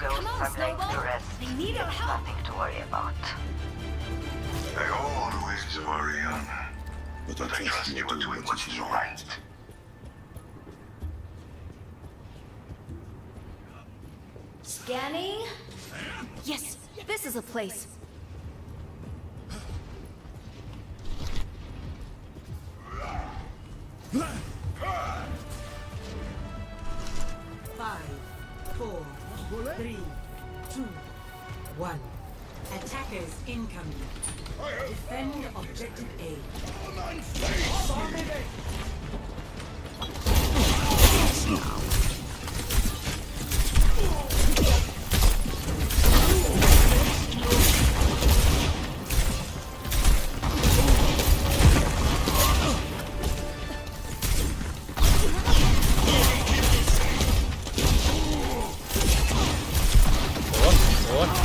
Ghosts on, are Snowball. the rest. They need our help. Nothing to worry about. They always worry, Anna. But I, trust, trust you are doing what is right. Scanning? Yes, this is a place. Three, two, one. Attackers incoming. Defend objective A. luôn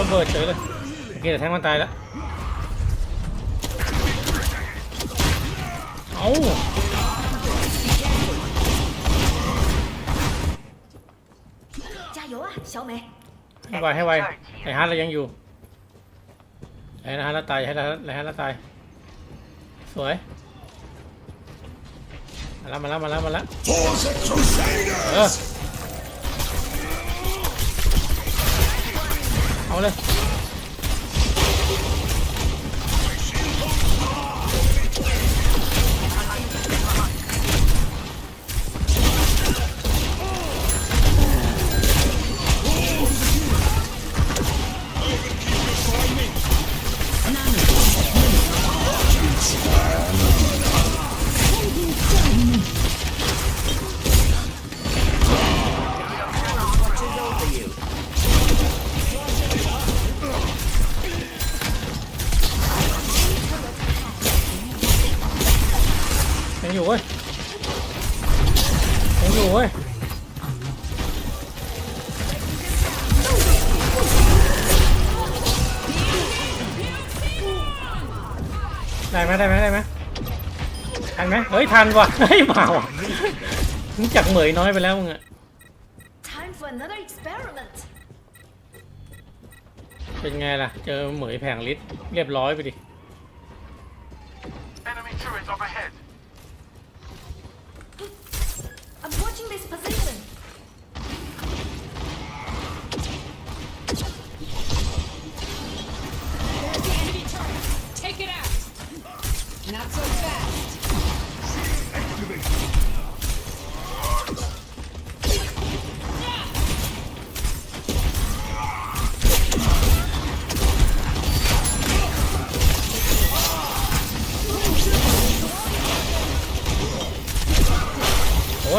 ระเบิดเฉยเลยโอเคแต่แทงมันตายแล้วเอา加油啊小美ให้ไวให้ไวไอ้ฮาร์ดเรายังอยู่ไอ้ฮาร์ดเราตายไอ้ฮาร์ดไอ้เราตาย สวยมาแล้วมาแล้วมาแล้วมาแล้วเออเอาเลยอยู่เว้ยยังอยู่เว้ยได้ไหมได้ไหมได้ไหมทันไหมเฮ้ยทันว่ะเฮ้ยเมาวมึงจักเหมยน้อยไปแล้วมึงอะเป็นไงล่ะเจอเหมยแผงลิ์เรียบร้อยไปดิ Enemy turret overhead.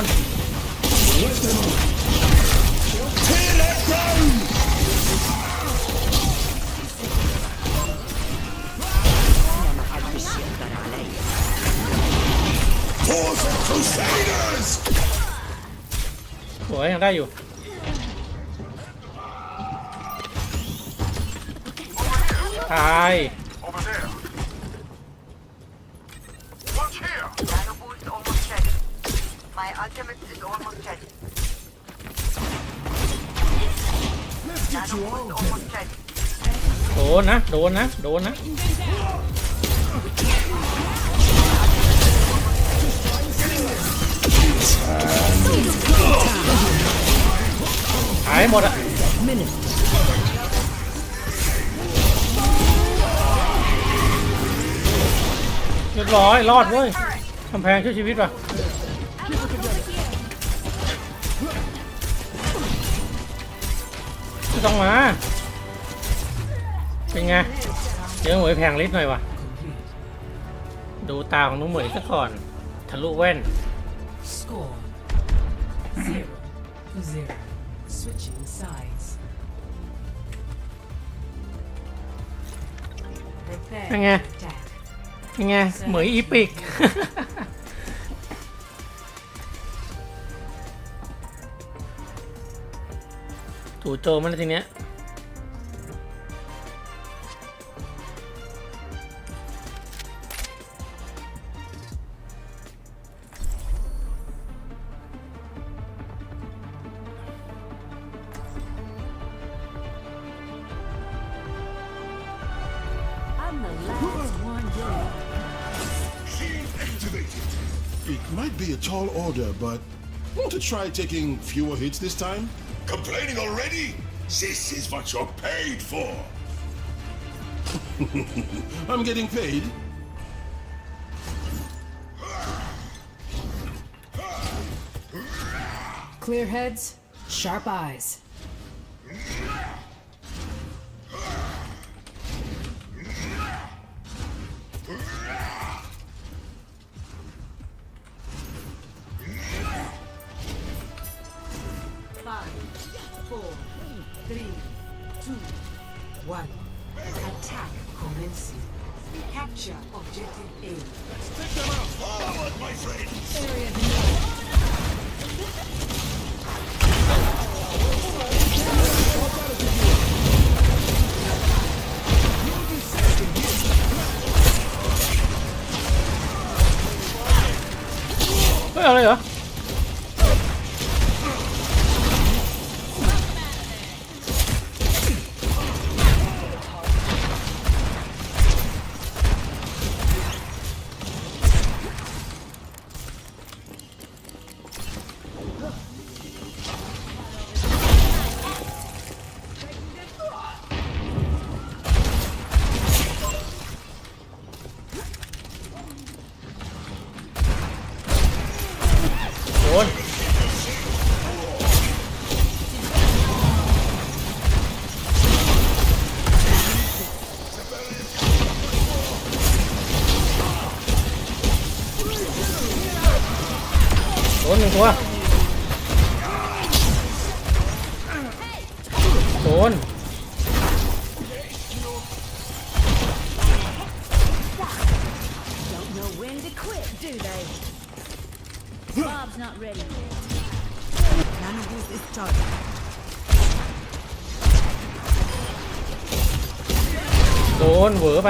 นโอ้ยยังได้อยู่ตาย My ultimate is almost ready. โดนนะโดนนะ โดนนะหายหมดอะเรียบร้อยรอดเว้ยกำแพงช่วยชีวิตป่ะไม่ต้องมา เป็นไงเยอะเหมยแพงลิดหน่อยวะดูตาของนุ่มเหมยซะก่อน ทะลุแว่น เป็นไง เป็นไง เหมยอีปิก It might be a tall order but to try taking fewer hits this time Complaining already? This is what you're paid for. I'm getting paid. Clear heads, sharp eyes. 1. Attack commencing. Capture objective A. Let's take them out! Forward, my friend! Area yeah, yeah. โดนหนึ่งตัวโดนโดนเหวอไป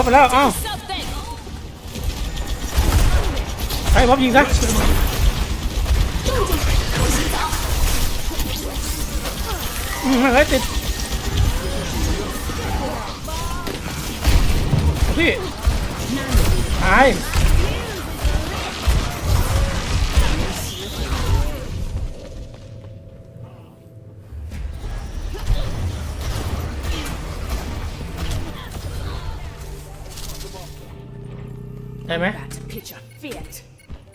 บไปแล้วอ้าวให้บอบยิงซะอืมไอ้ติดพี่ตายได้ไหมไ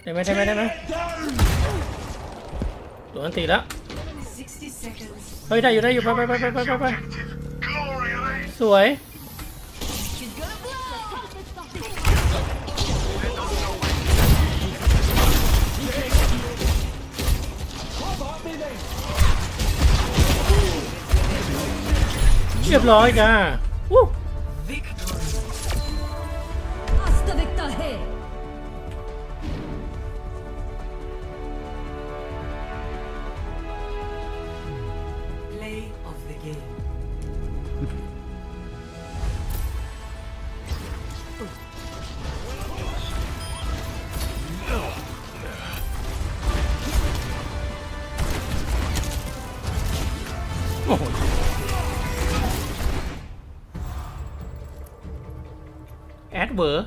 ด้ไหมได้ไหมได้ไหมตอันตีแล้วเฮ้ย ได้อยู่ได้อยู่ไปไปไปไปไปไปสวยเรียบร้อยจ้าแอดเวอร์